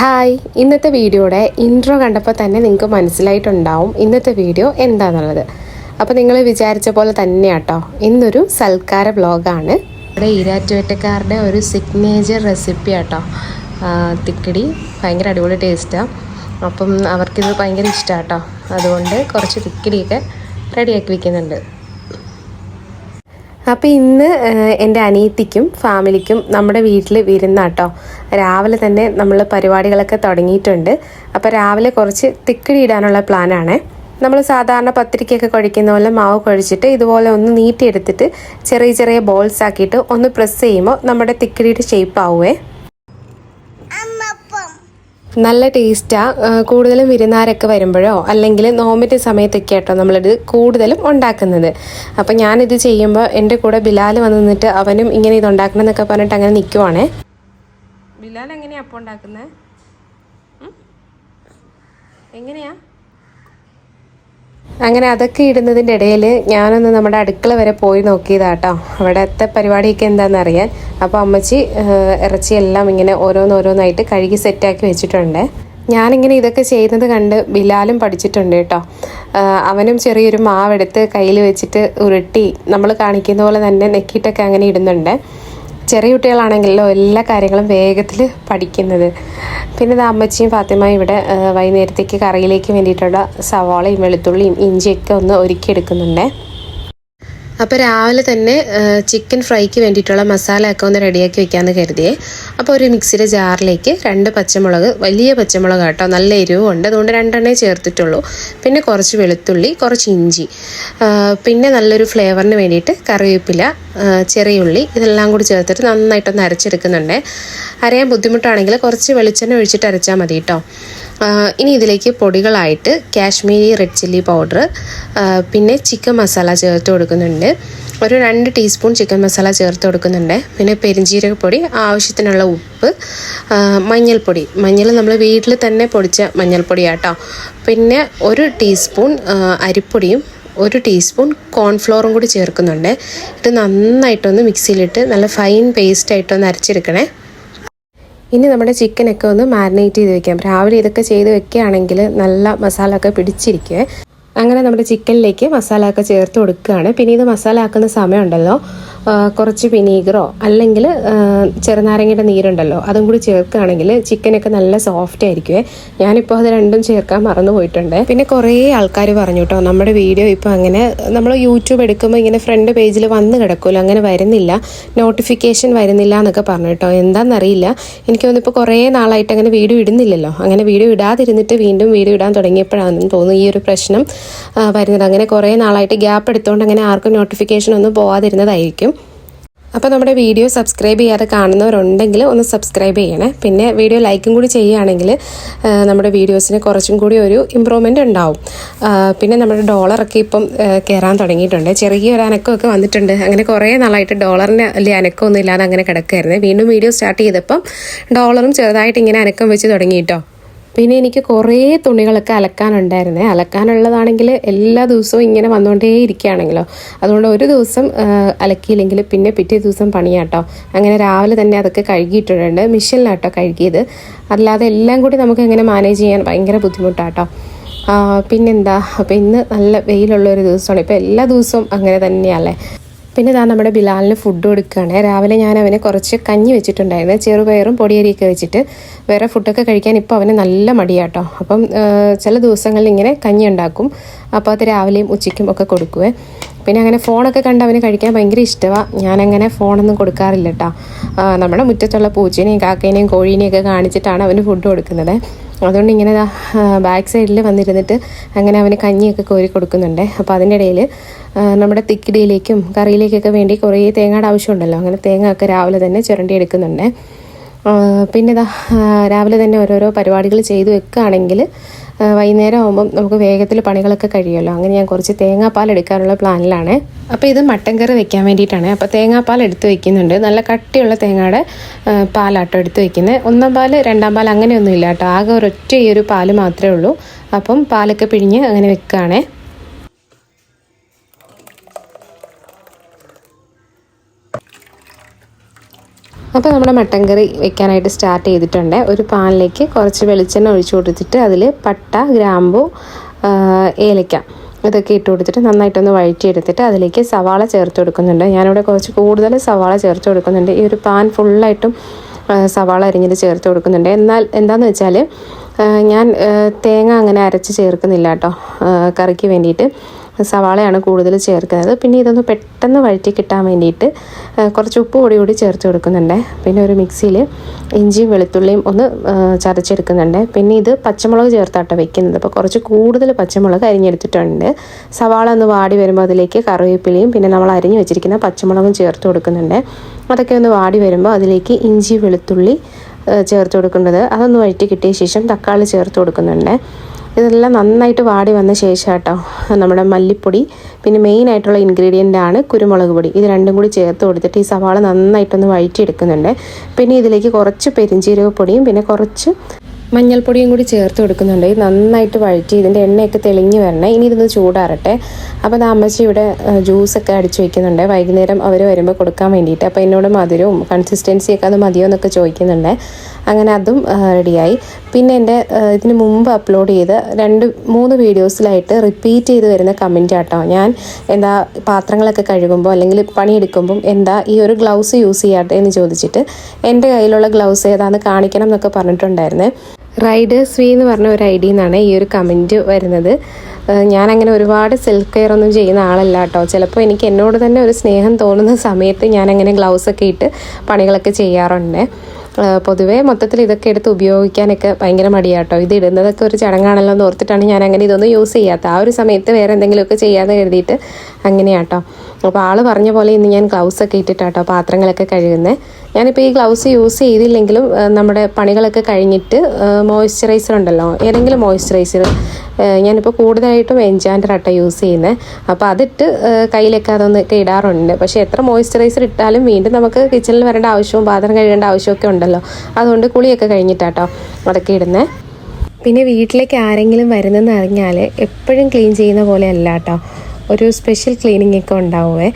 Hi. ഇന്നത്തെ വീഡിയോയുടെ intro കണ്ടപ്പോൾ തന്നെ നിങ്ങൾക്ക് മനസ്സിലായിട്ടുണ്ടാവും ഇന്നത്തെ വീഡിയോ എന്താണെന്നുള്ളത് അപ്പോൾ നിങ്ങൾ വിചാരിച്ച പോലെ തന്നെയാട്ടോ. ഇന്നൊരു സൽക്കാര ബ്ലോഗാണ് ഇവിടെ ഈരാറ്റുവേറ്റക്കാരുടെ ഒരു സിഗ്നേച്ചർ റെസിപ്പി ആട്ടോ. തിക്കടി. ഭയങ്കര അടിപൊളി ടേസ്റ്റാണ് അപ്പം അവർക്കിത് ഭയങ്കര ഇഷ്ടമാട്ടോ അതുകൊണ്ട് കുറച്ച് തിക്കടിയൊക്കെ റെഡിയാക്കി വെക്കുന്നുണ്ട്. അപ്പോൾ ഇന്ന് എന്റെ അനിയത്തിക്കും ഫാമിലിക്കും നമ്മുടെ വീട്ടിൽ വിരുന്നാട്ടോ രാവിലെ തന്നെ നമ്മൾ പരിപാടികളൊക്കെ തുടങ്ങിയിട്ടുണ്ട്. അപ്പോൾ രാവിലെ കുറച്ച് തിക്കടി ഇടാനുള്ള പ്ലാനാണ്. നമ്മൾ സാധാരണ പത്തിരിക്കൊക്കെ കുഴയ്ക്കുന്ന പോലെ മാവ് കുഴച്ചിട്ട് ഇതുപോലെ ഒന്ന് നീട്ടിയെടുത്തിട്ട് ചെറിയ ചെറിയ ബോൾസ് ആക്കിയിട്ട് ഒന്ന് പ്രസ് ചെയ്യുമ്പോൾ നമ്മുടെ തിക്കടിയുടെ ഷേപ്പ് ആവുമേ നല്ല ടേസ്റ്റാ കൂടുതലും വിരുന്നാരൊക്കെ വരുമ്പോഴോ അല്ലെങ്കിൽ നോമ്പിന്റെ സമയത്തൊക്കെ ആട്ടോ നമ്മളിത് കൂടുതലും ഉണ്ടാക്കുന്നത്. അപ്പം ഞാനിത് ചെയ്യുമ്പോൾ എന്റെ കൂടെ ബിലാൽ വന്ന് നിന്നിട്ട് അവനും ഇങ്ങനെ ഇത് ഉണ്ടാക്കണം എന്നൊക്കെ പറഞ്ഞിട്ട് അങ്ങനെ നിൽക്കുവാണേ ബിലാൽ എങ്ങനെയാണ് അപ്പം ഉണ്ടാക്കുന്നത് എങ്ങനെയാ? അങ്ങനെ അതൊക്കെ ഇടുന്നതിന്റെ ഇടയിൽ ഞാനൊന്ന് നമ്മുടെ അടുക്കള വരെ പോയി നോക്കിയതാട്ടോ. അവിടുത്തെ പരിപാടിയൊക്കെ എന്താണെന്ന് അറിയാൻ അപ്പോൾ അമ്മച്ചി ഇറച്ചിയെല്ലാം ഇങ്ങനെ ഓരോന്നോരോന്നായിട്ട് കഴുകി സെറ്റാക്കി വെച്ചിട്ടുണ്ട്. ഞാനിങ്ങനെ ഇതൊക്കെ ചെയ്യുന്നത് കണ്ട് ബിലാലും പഠിച്ചിട്ടുണ്ട് കേട്ടോ. അവനും ചെറിയൊരു മാവെടുത്ത് കയ്യിൽ വെച്ചിട്ട് ഉരുട്ടി നമ്മൾ കാണിക്കുന്ന പോലെ തന്നെ നെക്കിയിട്ടൊക്കെ അങ്ങനെ ഇടുന്നുണ്ട്. ചെറിയ കുട്ടികളാണെങ്കിലോ എല്ലാ കാര്യങ്ങളും വേഗത്തിൽ പഠിക്കുന്നത്. പിന്നെ ഇത് അമ്മച്ചിയും ഫാത്തിമയും ഇവിടെ വൈകുന്നേരത്തേക്ക് കറിയിലേക്ക് വേണ്ടിയിട്ടുള്ള സവാളയും വെളുത്തുള്ളിയും ഇഞ്ചിയൊക്കെ ഒന്ന് ഒരുക്കിയെടുക്കുന്നുണ്ട്. അപ്പോൾ രാവിലെ തന്നെ ചിക്കൻ ഫ്രൈക്ക് വേണ്ടിയിട്ടുള്ള മസാല ഒക്കെ ഒന്ന് റെഡിയാക്കി വെക്കാമെന്ന് കരുതിയേ. അപ്പോൾ ഒരു മിക്സിയുടെ ജാറിലേക്ക് രണ്ട് പച്ചമുളക് വലിയ പച്ചമുളക് കേട്ടോ നല്ല എരിവുണ്ട്. അതുകൊണ്ട് രണ്ടെണ്ണേ ചേർത്തിട്ടുള്ളൂ. പിന്നെ കുറച്ച് വെളുത്തുള്ളി കുറച്ച് ഇഞ്ചി. പിന്നെ നല്ലൊരു ഫ്ലേവറിന് വേണ്ടിയിട്ട് കറിവേപ്പില ചെറിയ ഉള്ളി ഇതെല്ലാം കൂടി ചേർത്തിട്ട് നന്നായിട്ടൊന്ന് അരച്ചെടുക്കുന്നുണ്ട്. അരയാൻ ബുദ്ധിമുട്ടാണെങ്കിൽ കുറച്ച് വെളിച്ചെണ്ണ ഒഴിച്ചിട്ട് അരച്ചാൽ മതി കേട്ടോ ഇനി ഇതിലേക്ക് പൊടികളായിട്ട് കാശ്മീരി റെഡ് ചില്ലി പൗഡർ പിന്നെ ചിക്കൻ മസാല ചേർത്ത് കൊടുക്കുന്നുണ്ട്. ഒരു രണ്ട് ടീസ്പൂൺ ചിക്കൻ മസാല ചേർത്ത് കൊടുക്കുന്നുണ്ട്. പിന്നെ പെരിഞ്ജീരകപ്പൊടി ആവശ്യത്തിനുള്ള ഉപ്പ് മഞ്ഞൾപ്പൊടി. മഞ്ഞൾ നമ്മൾ വീട്ടിൽ തന്നെ പൊടിച്ച മഞ്ഞൾപ്പൊടിയാട്ടോ. പിന്നെ ഒരു ടീസ്പൂൺ അരിപ്പൊടിയും ഒരു ടീസ്പൂൺ കോൺഫ്ലോറും കൂടി ചേർക്കുന്നുണ്ട്. ഇത് നന്നായിട്ടൊന്ന് മിക്സിയിലിട്ട് നല്ല ഫൈൻ പേസ്റ്റായിട്ടൊന്ന് അരച്ചെടുക്കണേ. ഇനി നമ്മുടെ ചിക്കനൊക്കെ ഒന്ന് മാരിനേറ്റ് ചെയ്ത് വെക്കാം. രാവിലെ ഇതൊക്കെ ചെയ്ത് വെക്കുകയാണെങ്കിൽ നല്ല മസാല ഒക്കെ പിടിച്ചിരിക്കുക അങ്ങനെ നമ്മുടെ ചിക്കനിലേക്ക് മസാല ഒക്കെ ചേർത്ത് കൊടുക്കുകയാണ്. പിന്നെ ഇത് മസാല ആക്കുന്ന സമയമുണ്ടല്ലോ. കുറച്ച് വിനീഗറോ അല്ലെങ്കിൽ ചെറുനാരങ്ങയുടെ നീരുണ്ടല്ലോ അതും കൂടി ചേർക്കുകയാണെങ്കിൽ ചിക്കനൊക്കെ നല്ല സോഫ്റ്റ് ആയിരിക്കുമേ ഞാനിപ്പോൾ അത് രണ്ടും ചേർക്കാൻ മറന്നു പോയിട്ടുണ്ട്. പിന്നെ കുറേ ആൾക്കാർ പറഞ്ഞു കേട്ടോ നമ്മുടെ വീഡിയോ ഇപ്പോൾ അങ്ങനെ നമ്മൾ യൂട്യൂബ് എടുക്കുമ്പോൾ ഇങ്ങനെ ഫ്രണ്ട് പേജിൽ വന്ന് കിടക്കുമല്ലോ അങ്ങനെ വരുന്നില്ല നോട്ടിഫിക്കേഷൻ വരുന്നില്ല എന്നൊക്കെ പറഞ്ഞു കേട്ടോ എന്താണെന്നറിയില്ല എനിക്ക് തോന്നുന്നു ഇപ്പോൾ കുറേ നാളായിട്ട് അങ്ങനെ വീഡിയോ ഇടുന്നില്ലല്ലോ. അങ്ങനെ വീഡിയോ ഇടാതിരുന്നിട്ട് വീണ്ടും വീഡിയോ ഇടാൻ തുടങ്ങിയപ്പോഴാണെന്ന് തോന്നുന്നു ഈ ഒരു പ്രശ്നം വരുന്നത്. അങ്ങനെ കുറേ നാളായിട്ട് ഗ്യാപ്പ് എടുത്തുകൊണ്ട് അങ്ങനെ ആർക്കും നോട്ടിഫിക്കേഷൻ ഒന്നും പോവാതിരുന്നതായിരിക്കും. അപ്പോൾ നമ്മുടെ വീഡിയോ സബ്സ്ക്രൈബ് ചെയ്യാതെ കാണുന്നവരുണ്ടെങ്കിൽ ഒന്ന് സബ്സ്ക്രൈബ് ചെയ്യണേ. പിന്നെ വീഡിയോ ലൈക്കും കൂടി ചെയ്യുകയാണെങ്കിൽ നമ്മുടെ വീഡിയോസിന് കുറച്ചും കൂടി ഒരു ഇമ്പ്രൂവ്മെന്റ് ഉണ്ടാവും. പിന്നെ നമ്മുടെ ഡോളറൊക്കെ ഇപ്പം കയറാൻ തുടങ്ങിയിട്ടുണ്ട്. ചെറിയൊരു അനക്കമൊക്കെ വന്നിട്ടുണ്ട്. അങ്ങനെ കുറേ നാളായിട്ട് ഡോളറിന് വലിയ അനക്കമൊന്നും ഇല്ലാതെ അങ്ങനെ കിടക്കുകയായിരുന്നു. വീണ്ടും വീഡിയോ സ്റ്റാർട്ട് ചെയ്തപ്പം ഡോളറും ചെറുതായിട്ട് ഇങ്ങനെ അനക്കം വെച്ച് തുടങ്ങി കേട്ടോ. പിന്നെ എനിക്ക് കുറേ തുണികളൊക്കെ അലക്കാനുണ്ടായിരുന്നേ. അലക്കാനുള്ളതാണെങ്കിൽ എല്ലാ ദിവസവും ഇങ്ങനെ വന്നുകൊണ്ടേ ഇരിക്കുകയാണെങ്കിലോ. അതുകൊണ്ട് ഒരു ദിവസം അലക്കിയില്ലെങ്കിൽ പിന്നെ പിറ്റേ ദിവസം പണിയാട്ടോ. അങ്ങനെ രാവിലെ തന്നെ അതൊക്കെ കഴുകിയിട്ടുണ്ട്. മിഷനിലാട്ടോ കഴുകിയത്. അല്ലാതെ എല്ലാം കൂടി നമുക്ക് എങ്ങനെ മാനേജ് ചെയ്യാൻ ഭയങ്കര ബുദ്ധിമുട്ടാട്ടോ. പിന്നെന്താ? അപ്പോൾ ഇന്ന് നല്ല വെയിലുള്ള ഒരു ദിവസമാണ്. ഇപ്പോൾ എല്ലാ ദിവസവും അങ്ങനെ തന്നെയല്ലേ? പിന്നെ ഇതാ നമ്മുടെ ബിലാലിന് ഫുഡ് കൊടുക്കുകയാണ്. രാവിലെ ഞാൻ അവന് കുറച്ച് കഞ്ഞി വെച്ചിട്ടുണ്ടായിരുന്നു. ചെറുപയറും പൊടിയരിയൊക്കെ വെച്ചിട്ട് വേറെ ഫുഡൊക്കെ കഴിക്കാൻ ഇപ്പോൾ അവന് നല്ല മടിയാട്ടോ. അപ്പം ചില ദിവസങ്ങളിൽ ഇങ്ങനെ കഞ്ഞി ഉണ്ടാക്കും. അപ്പോൾ അത് രാവിലെയും ഉച്ചയ്ക്കും ഒക്കെ കൊടുക്കുവേ. പിന്നെ അങ്ങനെ ഫോണൊക്കെ കണ്ട് അവന് കഴിക്കാൻ ഭയങ്കര ഇഷ്ടമാണ് ഞാനങ്ങനെ ഫോണൊന്നും കൊടുക്കാറില്ല കേട്ടോ നമ്മുടെ മുറ്റത്തുള്ള പൂച്ചേനെയും കാക്കേനെയും കോഴീനെയും ഒക്കെ കാണിച്ചിട്ടാണ് അവന് ഫുഡ് കൊടുക്കുന്നത്. അതുകൊണ്ട് ഇങ്ങനെ ബാക്ക് സൈഡിൽ വന്നിരുന്നിട്ട് അങ്ങനെ അവന് കഞ്ഞിയൊക്കെ കോരി കൊടുക്കുന്നുണ്ട്. അപ്പോൾ അതിന്റെ ഇടയിൽ നമ്മുടെ തിക്കിടിയിലേക്കും കറിയിലേക്കൊക്കെ വേണ്ടി കുറേ തേങ്ങയുടെ ആവശ്യമുണ്ടല്ലോ. അങ്ങനെ തേങ്ങ ഒക്കെ രാവിലെ തന്നെ ചുരണ്ടി എടുക്കുന്നുണ്ട്. പിന്നെ ഇതാ രാവിലെ തന്നെ ഓരോരോ പരിപാടികൾ ചെയ്തു വെക്കുകയാണെങ്കിൽ വൈകുന്നേരം ആകുമ്പം നമുക്ക് വേഗത്തിൽ പണികളൊക്കെ കഴിയുമല്ലോ. അങ്ങനെ ഞാൻ കുറച്ച് തേങ്ങാപ്പാൽ എടുക്കാനുള്ള പ്ലാനിലാണ്. അപ്പോൾ ഇത് മട്ടൻ കറി വെക്കാൻ വേണ്ടിയിട്ടാണ്. അപ്പോൾ തേങ്ങാപ്പാൽ എടുത്ത് വെക്കുന്നുണ്ട്. നല്ല കട്ടിയുള്ള തേങ്ങയുടെ പാലാട്ടോ എടുത്ത് വെക്കുന്നത് ഒന്നാം പാൽ രണ്ടാം പാൽ അങ്ങനെയൊന്നും ഇല്ല കേട്ടോ. ആകെ ഒരൊറ്റ ഈ ഒരു പാൽ മാത്രമേ ഉള്ളൂ. അപ്പം പാലൊക്കെ പിഴിഞ്ഞ് അങ്ങനെ വെക്കുകയാണേ. അപ്പോൾ നമ്മുടെ മട്ടൻ കറി വെക്കാനായിട്ട് സ്റ്റാർട്ട് ചെയ്തിട്ടുണ്ട്. ഒരു പാനിലേക്ക് കുറച്ച് വെളിച്ചെണ്ണ ഒഴിച്ചു കൊടുത്തിട്ട് അതിൽ പട്ട ഗ്രാമ്പു ഏലക്ക ഇതൊക്കെ ഇട്ട് കൊടുത്തിട്ട് നന്നായിട്ടൊന്ന് വഴറ്റിയെടുത്തിട്ട് അതിലേക്ക് സവാള ചേർത്ത് കൊടുക്കുന്നുണ്ട്. ഞാനിവിടെ കുറച്ച് കൂടുതൽ സവാള ചേർത്ത് കൊടുക്കുന്നുണ്ട്. ഈ ഒരു പാൻ ഫുള്ളായിട്ടും സവാള അരിഞ്ഞത് ചേർത്ത് കൊടുക്കുന്നുണ്ട്. എന്നാൽ എന്താണെന്ന് വെച്ചാൽ ഞാൻ തേങ്ങ അങ്ങനെ അരച്ച് ചേർക്കുന്നില്ല കേട്ടോ കറിക്ക് വേണ്ടിയിട്ട്. സവാളയാണ് കൂടുതൽ ചേർക്കുന്നത്. പിന്നെ ഇതൊന്ന് പെട്ടെന്ന് വഴറ്റി കിട്ടാൻ വേണ്ടിയിട്ട് കുറച്ച് ഉപ്പ് പൊടി കൂടി ചേർത്ത് കൊടുക്കുന്നുണ്ട്. പിന്നെ ഒരു മിക്സിയിൽ ഇഞ്ചിയും വെളുത്തുള്ളിയും ഒന്ന് ചതച്ചെടുക്കുന്നുണ്ട്. പിന്നെ ഇത് പച്ചമുളക് ചേർത്താട്ടോ വെക്കുന്നത്. അപ്പോൾ കുറച്ച് കൂടുതൽ പച്ചമുളക് അരിഞ്ഞെടുത്തിട്ടുണ്ട്. സവാള ഒന്ന് വാടി വരുമ്പോൾ അതിലേക്ക് കറിവേപ്പിലയും പിന്നെ നമ്മൾ അരിഞ്ഞ് വെച്ചിരിക്കുന്ന പച്ചമുളകും ചേർത്ത് കൊടുക്കുന്നുണ്ട്. അതൊക്കെ ഒന്ന് വാടി വരുമ്പോൾ അതിലേക്ക് ഇഞ്ചി വെളുത്തുള്ളി ചേർത്ത് കൊടുക്കേണ്ടത് അതൊന്ന് വഴറ്റി കിട്ടിയ ശേഷം തക്കാളി ചേർത്ത് കൊടുക്കുന്നുണ്ട്. ഇതെല്ലാം നന്നായിട്ട് വാടി വന്ന ശേഷം കേട്ടോ നമ്മുടെ മല്ലിപ്പൊടി പിന്നെ മെയിൻ ആയിട്ടുള്ള ഇൻഗ്രീഡിയന്റ് ആണ് കുരുമുളക് പൊടി. ഇത് രണ്ടും കൂടി ചേർത്ത് കൊടുത്തിട്ട് ഈ സവാള നന്നായിട്ടൊന്ന് വഴറ്റിയെടുക്കുന്നുണ്ട്. പിന്നെ ഇതിലേക്ക് കുറച്ച് പെരിഞ്ചീരക പൊടിയും പിന്നെ കുറച്ച് മഞ്ഞൾപ്പൊടിയും കൂടി ചേർത്ത് കൊടുക്കുന്നുണ്ട്. ഇത് നന്നായിട്ട് വഴറ്റി ഇതിന്റെ എണ്ണയൊക്കെ തെളിഞ്ഞ് വരണേ. ഇനി ഇതൊന്ന് ചൂടാറട്ടെ. അപ്പോൾ അമ്മച്ചി ഇവിടെ ജ്യൂസൊക്കെ അടിച്ചു വയ്ക്കുന്നുണ്ട് വൈകുന്നേരം അവർ വരുമ്പോൾ കൊടുക്കാൻ വേണ്ടിയിട്ട്. അപ്പോൾ എന്നോട് മധുരവും കൺസിസ്റ്റൻസിയൊക്കെ അത് മതിയോ എന്നൊക്കെ ചോദിക്കുന്നുണ്ട്. അങ്ങനെ അതും റെഡിയായി പിന്നെ എന്റെ ഇതിന് മുമ്പ് അപ്ലോഡ് ചെയ്ത രണ്ട് മൂന്ന് വീഡിയോസിലായിട്ട് റിപ്പീറ്റ് ചെയ്ത് വരുന്ന കമന്റ് ആട്ടോ ഞാൻ എന്താ പാത്രങ്ങളൊക്കെ കഴുകുമ്പോൾ അല്ലെങ്കിൽ പണിയെടുക്കുമ്പം എന്താ ഈ ഒരു ഗ്ലൗസ് യൂസ് ചെയ്യാട്ടെ എന്ന് ചോദിച്ചിട്ട് എന്റെ കയ്യിലുള്ള ഗ്ലൗസ് ഏതാണെന്ന് കാണിക്കണം എന്നൊക്കെ പറഞ്ഞിട്ടുണ്ടായിരുന്നേ. റൈഡേഴ്സ് വി എന്ന് പറഞ്ഞ ഒരു ഐ ഡി നിന്നാണ് ഈ ഒരു കമന്റ് വരുന്നത്. ഞാനങ്ങനെ ഒരുപാട് സെൽഫ് കെയർ ഒന്നും ചെയ്യുന്ന ആളല്ല കേട്ടോ ചിലപ്പോൾ എനിക്ക് എന്നോട് തന്നെ ഒരു സ്നേഹം തോന്നുന്ന സമയത്ത് ഞാനങ്ങനെ ഗ്ലൗസ് ഒക്കെ ഇട്ട് പണികളൊക്കെ ചെയ്യാറുണ്ട്. പൊതുവേ മൊത്തത്തിൽ ഇതൊക്കെ എടുത്ത് ഉപയോഗിക്കാനൊക്കെ ഭയങ്കര മടിയാട്ടോ. ഇത് ഇടുന്നതൊക്കെ ഒരു ചടങ്ങാണല്ലോ എന്ന് ഓർത്തിട്ടാണ് ഞാൻ അങ്ങനെ ഇതൊന്നും യൂസ് ചെയ്യാത്ത ആ ഒരു സമയത്ത് വേറെ എന്തെങ്കിലുമൊക്കെ ചെയ്യാതെ കരുതിയിട്ട് അങ്ങനെയാട്ടോ. അപ്പോൾ ആൾ പറഞ്ഞ പോലെ ഇന്ന് ഞാൻ ഗ്ലൗസ് ഒക്കെ ഇട്ടിട്ടാട്ടോ പാത്രങ്ങളൊക്കെ കഴുകുന്നത് ഞാനിപ്പോൾ ഈ ഗ്ലൗസ് യൂസ് ചെയ്തില്ലെങ്കിലും നമ്മുടെ പണികളൊക്കെ കഴിഞ്ഞിട്ട് മോയ്സ്ചറൈസർ ഉണ്ടല്ലോ ഏതെങ്കിലും മോയ്സ്ചറൈസർ ഞാനിപ്പോൾ കൂടുതലായിട്ടും എൻജാൻഡർ ആട്ടോ യൂസ് ചെയ്യുന്നത് അപ്പോൾ അതിട്ട് കയ്യിലൊക്കെ അതൊന്നൊക്കെ ഇടാറുണ്ട്. പക്ഷേ എത്ര മോയ്സ്ചറൈസർ ഇട്ടാലും വീണ്ടും നമുക്ക് കിച്ചണിൽ വരേണ്ട ആവശ്യവും പാത്രം കഴുകേണ്ട ആവശ്യമൊക്കെ ഉണ്ടല്ലോ. അതുകൊണ്ട് കുളിയൊക്കെ കഴിഞ്ഞിട്ടാട്ടോ അതൊക്കെ ഇടുന്നത് പിന്നെ വീട്ടിലേക്ക് ആരെങ്കിലും വരുന്നതെന്ന് അറിഞ്ഞാൽ എപ്പോഴും ക്ലീൻ ചെയ്യുന്ന പോലെ അല്ല കേട്ടോ ഒരു സ്പെഷ്യൽ ക്ലീനിങ് ഒക്കെ ഉണ്ടാവുമേ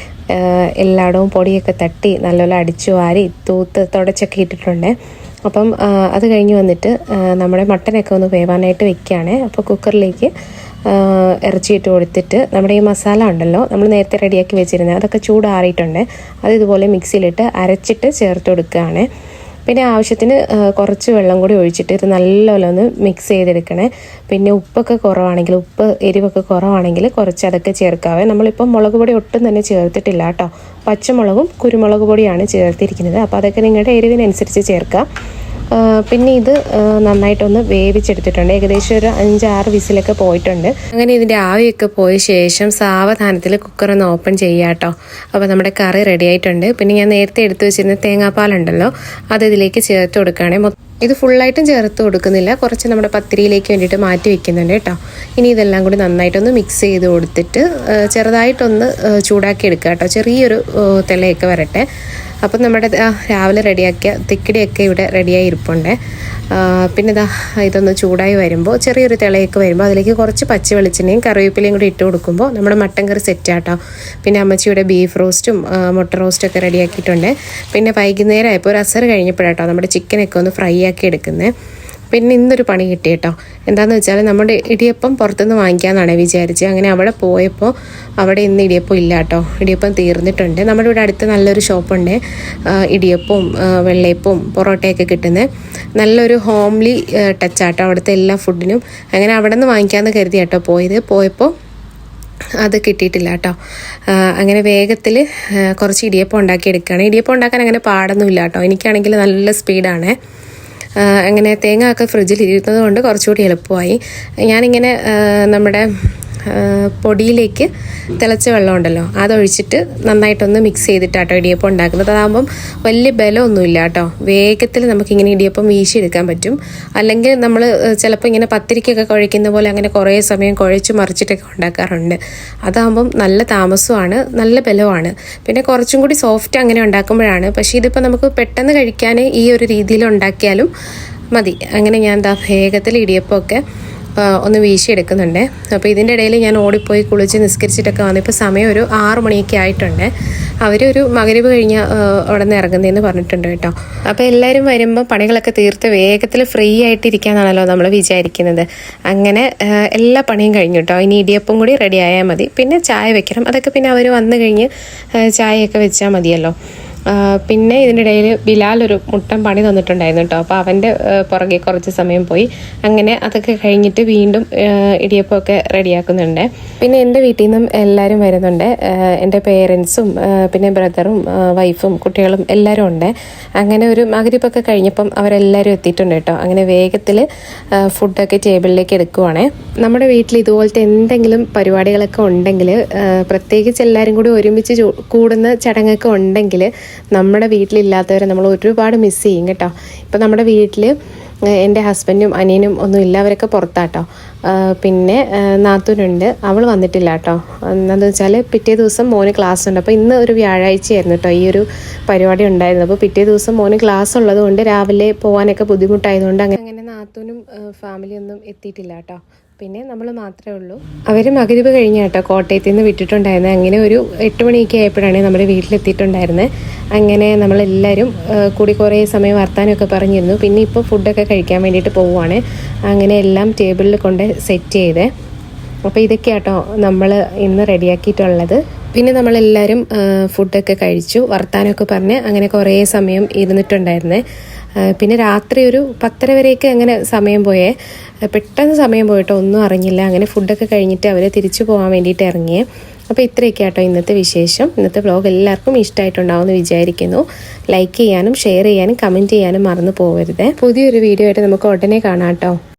എല്ലായിടവും പൊടിയൊക്കെ തട്ടി നല്ലപോലെ അടിച്ചു വാരി തൂത്ത് തുടച്ചൊക്കെ ഇട്ടിട്ടുണ്ട്. അപ്പം അത് കഴിഞ്ഞ് വന്നിട്ട് നമ്മുടെ മട്ടനൊക്കെ ഒന്ന് വേവാനായിട്ട് വെക്കുകയാണ്. അപ്പോൾ കുക്കറിലേക്ക് ഇറച്ചി ഇട്ട് കൊടുത്തിട്ട് നമ്മുടെ ഈ മസാല ഉണ്ടല്ലോ നമ്മൾ നേരത്തെ റെഡിയാക്കി വെച്ചിരുന്നത് അതൊക്കെ ചൂടാറിയിട്ടുണ്ട്. അത് ഇതുപോലെ മിക്സിയിലിട്ട് അരച്ചിട്ട് ചേർത്ത് കൊടുക്കുകയാണ്. പിന്നെ ആവശ്യത്തിന് കുറച്ച് വെള്ളം കൂടി ഒഴിച്ചിട്ട് ഇത് നല്ലപോലെ ഒന്ന് മിക്സ് ചെയ്തെടുക്കണേ. പിന്നെ ഉപ്പൊക്കെ കുറവാണെങ്കിൽ ഉപ്പ് എരിവൊക്കെ കുറവാണെങ്കിൽ കുറച്ച് അതൊക്കെ ചേർക്കാവേ. നമ്മളിപ്പോൾ മുളക് പൊടി ഒട്ടും തന്നെ ചേർത്തിട്ടില്ല കേട്ടോ. പച്ചമുളകും കുരുമുളക് പൊടിയാണ് ചേർത്തിരിക്കുന്നത്. അപ്പോൾ അതൊക്കെ നിങ്ങളുടെ എരിവിനനുസരിച്ച് ചേർക്കുക ആ, പിന്നെ ഇത് നന്നായിട്ടൊന്ന് വേവിച്ചെടുത്തിട്ടുണ്ട്. ഏകദേശം ഒരു അഞ്ചാറ് വിസിലൊക്കെ പോയിട്ടുണ്ട്. അങ്ങനെ ഇതിന്റെ ആവിയൊക്കെ പോയ ശേഷം സാവധാനത്തിൽ കുക്കർ ഒന്ന് ഓപ്പൺ ചെയ്യാട്ടോ അപ്പോൾ നമ്മുടെ കറി റെഡി ആയിട്ടുണ്ട്. പിന്നെ ഞാൻ നേരത്തെ എടുത്തു വെച്ചിരുന്ന തേങ്ങാപ്പാലുണ്ടല്ലോ അത് ഇതിലേക്ക് ചേർത്ത് കൊടുക്കുകയാണെ. ഇത് ഫുള്ളായിട്ടും ചേർത്ത് കൊടുക്കുന്നില്ല. കുറച്ച് നമ്മുടെ പത്തിരിയിലേക്ക് വേണ്ടിയിട്ട് മാറ്റി വെക്കുന്നുണ്ട് കേട്ടോ. ഇനി ഇതെല്ലാം കൂടി നന്നായിട്ടൊന്ന് മിക്സ് ചെയ്ത് കൊടുത്തിട്ട് ചെറുതായിട്ടൊന്ന് ചൂടാക്കി എടുക്കുക കേട്ടോ. ചെറിയൊരു തിളയൊക്കെ വരട്ടെ. അപ്പം നമ്മുടെ രാവിലെ റെഡിയാക്കിയ തിക്കിടിയൊക്കെ ഇവിടെ റെഡിയായി ഇരിപ്പുണ്ട്. പിന്നെ ഇതാ ഇതൊന്ന് ചൂടായി വരുമ്പോൾ ചെറിയൊരു തിളയൊക്കെ വരുമ്പോൾ അതിലേക്ക് കുറച്ച് പച്ച വെളിച്ചെണ്ണയും കറിവേപ്പിലയും കൂടി ഇട്ട് കൊടുക്കുമ്പോൾ നമ്മുടെ മട്ടൻ കറി സെറ്റ് ആട്ടോ. പിന്നെ അമ്മച്ചിയുടെ ബീഫ് റോസ്റ്റും മുട്ട റോസ്റ്റും ഒക്കെ റെഡിയാക്കിയിട്ടുണ്ട്. പിന്നെ വൈകുന്നേരം ആയപ്പോൾ ഒരു അസർ കഴിഞ്ഞപ്പോഴാട്ടോ നമ്മുടെ ചിക്കനൊക്കെ ഒന്ന് ഫ്രൈ എടുക്കുന്നത് പിന്നെ ഇന്നൊരു പണി കിട്ടി കേട്ടോ. എന്താണെന്ന് വെച്ചാൽ നമ്മുടെ ഇടിയപ്പം പുറത്തുനിന്ന് വാങ്ങിക്കാമെന്നാണ് വിചാരിച്ചത് അങ്ങനെ അവിടെ പോയപ്പോൾ അവിടെ ഇന്ന് ഇടിയപ്പം ഇല്ല കേട്ടോ. ഇടിയപ്പം തീർന്നിട്ടുണ്ട്. നമ്മുടെ ഇവിടെ അടുത്ത് നല്ലൊരു ഷോപ്പുണ്ട്. ഇടിയപ്പവും വെള്ളയപ്പവും പൊറോട്ടയൊക്കെ കിട്ടുന്നത് നല്ലൊരു ഹോംലി ടച്ചാട്ടോ അവിടുത്തെ എല്ലാ ഫുഡിനും. അങ്ങനെ അവിടെ നിന്ന് വാങ്ങിക്കാമെന്ന് കരുതി കേട്ടോ പോയത്. പോയപ്പോൾ അത് കിട്ടിയിട്ടില്ല കേട്ടോ. അങ്ങനെ വേഗത്തിൽ കുറച്ച് ഇടിയപ്പം ഉണ്ടാക്കി എടുക്കുകയാണ്. ഇടിയപ്പം ഉണ്ടാക്കാൻ അങ്ങനെ പാടൊന്നുമില്ല കേട്ടോ. എനിക്കാണെങ്കിൽ നല്ല സ്പീഡാണ്. അങ്ങനെ തേങ്ങ ഒക്കെ ഫ്രിഡ്ജിൽ ഇരുന്നത് കൊണ്ട് കുറച്ചുകൂടി എളുപ്പമായി. ഞാനിങ്ങനെ നമ്മുടെ പൊടിയിലേക്ക് തിളച്ച വെള്ളം ഉണ്ടല്ലോ അതൊഴിച്ചിട്ട് നന്നായിട്ടൊന്ന് മിക്സ് ചെയ്തിട്ടാട്ടോ ഇടിയപ്പം ഉണ്ടാക്കുന്നത്. അതാകുമ്പം വലിയ ബലമൊന്നുമില്ല കേട്ടോ. വേഗത്തിൽ നമുക്കിങ്ങനെ ഇടിയപ്പം വീശിയെടുക്കാൻ പറ്റും. അല്ലെങ്കിൽ നമ്മൾ ചിലപ്പോൾ ഇങ്ങനെ പത്തിരിക്കൊക്കെ കുഴയ്ക്കുന്ന പോലെ അങ്ങനെ കുറേ സമയം കുഴച്ച് മറിച്ചിട്ടൊക്കെ ഉണ്ടാക്കാറുണ്ട്. അതാകുമ്പം നല്ല താമസമാണ് നല്ല ബലമാണ്. പിന്നെ കുറച്ചും കൂടി സോഫ്റ്റ് അങ്ങനെ ഉണ്ടാക്കുമ്പോഴാണ്. പക്ഷേ ഇതിപ്പോൾ നമുക്ക് പെട്ടെന്ന് കഴിക്കാൻ ഈ ഒരു രീതിയിൽ ഉണ്ടാക്കിയാലും മതി. അങ്ങനെ ഞാൻ എന്താ വേഗത്തിൽ ഇടിയപ്പമൊക്കെ ഒന്ന് വീശിയെടുക്കുന്നുണ്ട്. അപ്പോൾ ഇതിന്റെ ഇടയിൽ ഞാൻ ഓടിപ്പോയി കുളിച്ച് നിസ്കരിച്ചിട്ടൊക്കെ വന്നു ഇപ്പോൾ സമയം ഒരു ആറ് മണിയൊക്കെ ആയിട്ടുണ്ട്. അവരൊരു മകരവ് കഴിഞ്ഞ് അവിടെ നിന്ന് ഇറങ്ങുന്നതെന്ന് പറഞ്ഞിട്ടുണ്ട് കേട്ടോ. അപ്പോൾ എല്ലാവരും വരുമ്പോൾ പണികളൊക്കെ തീർത്ത് വേഗത്തിൽ ഫ്രീ ആയിട്ടിരിക്കാന്നാണല്ലോ നമ്മൾ വിചാരിക്കുന്നത്. അങ്ങനെ എല്ലാ പണിയും കഴിഞ്ഞു കേട്ടോ. ഇനി ഇടിയപ്പം കൂടി റെഡി ആയാൽ മതി. പിന്നെ ചായ വെക്കണം. അതൊക്കെ പിന്നെ അവർ വന്നു കഴിഞ്ഞ് ചായയൊക്കെ വെച്ചാൽ മതിയല്ലോ. പിന്നെ ഇതിന്റെ ഇടയിൽ ബിലാൽ ഒരു മുട്ടൻ പണി തന്നിട്ടുണ്ടായിരുന്നു കേട്ടോ അപ്പോൾ അവന്റെ പുറകെ കുറച്ച് സമയം പോയി. അങ്ങനെ അതൊക്കെ കഴിഞ്ഞിട്ട് വീണ്ടും ഇടിയപ്പമൊക്കെ റെഡിയാക്കുന്നുണ്ട്. പിന്നെ എന്റെ വീട്ടിൽ നിന്നും എല്ലാവരും വരുന്നുണ്ട് എന്റെ പേരൻസും പിന്നെ ബ്രദറും വൈഫും കുട്ടികളും എല്ലാവരും ഉണ്ട്. അങ്ങനെ ഒരു മകരിപ്പൊക്കെ കഴിഞ്ഞപ്പം അവരെല്ലാവരും എത്തിയിട്ടുണ്ട് കേട്ടോ അങ്ങനെ വേഗത്തിൽ ഫുഡൊക്കെ ടേബിളിലേക്ക് എടുക്കുവാണേ. നമ്മുടെ വീട്ടിൽ ഇതുപോലത്തെ എന്തെങ്കിലും പരിപാടികളൊക്കെ ഉണ്ടെങ്കിൽ പ്രത്യേകിച്ച് എല്ലാവരും കൂടി ഒരുമിച്ച് കൂടുന്ന ചടങ്ങൊക്കെ ഉണ്ടെങ്കിൽ നമ്മുടെ വീട്ടിലില്ലാത്തവരെ നമ്മൾ ഒരുപാട് മിസ് ചെയ്യും കേട്ടോ. ഇപ്പം നമ്മുടെ വീട്ടിൽ എന്റെ ഹസ്ബൻഡും അനിയനും ഒന്നും അവരൊക്കെ പുറത്താട്ടോ. പിന്നെ നാത്തൂനുണ്ട്. അവൾ വന്നിട്ടില്ല കേട്ടോ. എന്താണെന്ന് വെച്ചാൽ പിറ്റേ ദിവസം മോന് ക്ലാസ് ഉണ്ട്. അപ്പോൾ ഇന്ന് ഒരു വ്യാഴാഴ്ചയായിരുന്നു കേട്ടോ ഈ ഒരു പരിപാടി ഉണ്ടായിരുന്നു അപ്പോൾ പിറ്റേ ദിവസം മോന് ക്ലാസ് ഉള്ളതുകൊണ്ട് രാവിലെ പോകാനൊക്കെ ബുദ്ധിമുട്ടായതുകൊണ്ട് അങ്ങനെ അങ്ങനെ നാത്തൂനും ഫാമിലിയൊന്നും എത്തിയിട്ടില്ല കേട്ടോ. പിന്നെ നമ്മൾ മാത്രമേ ഉള്ളൂ. അവർ മകരിവ് കഴിഞ്ഞ കേട്ടോ കോട്ടയത്ത് നിന്ന് വിട്ടിട്ടുണ്ടായിരുന്നത് അങ്ങനെ ഒരു എട്ട് മണിയൊക്കെ ആയപ്പോഴാണ് നമ്മുടെ വീട്ടിലെത്തിയിട്ടുണ്ടായിരുന്നത് അങ്ങനെ നമ്മളെല്ലാവരും കൂടി കുറേ സമയം വർത്താനമൊക്കെ പറഞ്ഞിരുന്നു. പിന്നെ ഇപ്പോൾ ഫുഡൊക്കെ കഴിക്കാൻ വേണ്ടിയിട്ട് പോവുകയാണ് അങ്ങനെ എല്ലാം ടേബിളിൽ കൊണ്ട് സെറ്റ് ചെയ്ത്. അപ്പോൾ ഇതൊക്കെ കേട്ടോ നമ്മൾ ഇന്ന് റെഡിയാക്കിയിട്ടുള്ളത്. പിന്നെ നമ്മളെല്ലാവരും ഫുഡൊക്കെ കഴിച്ചു വർത്താനമൊക്കെ പറഞ്ഞ് അങ്ങനെ കുറേ സമയം ഇരുന്നിട്ടുണ്ടായിരുന്നേ. പിന്നെ രാത്രി ഒരു പത്തര വരെയൊക്കെ അങ്ങനെ സമയം പോയേ. പെട്ടെന്ന് സമയം പോയിട്ടോ ഒന്നും അറിഞ്ഞില്ല. അങ്ങനെ ഫുഡൊക്കെ കഴിഞ്ഞിട്ട് അവർ തിരിച്ചു പോകാൻ വേണ്ടിയിട്ട് ഇറങ്ങിയേ. അപ്പോൾ ഇത്രയൊക്കെ ആട്ടോ ഇന്നത്തെ വിശേഷം. ഇന്നത്തെ വ്ലോഗ് എല്ലാവർക്കും ഇഷ്ടമായിട്ടുണ്ടാവുമെന്ന് വിചാരിക്കുന്നു. ലൈക്ക് ചെയ്യാനും ഷെയർ ചെയ്യാനും കമന്റ് ചെയ്യാനും മറന്നു പോകരുത് പുതിയൊരു വീഡിയോ ആയിട്ട് നമുക്ക് ഉടനെ കാണാം കേട്ടോ.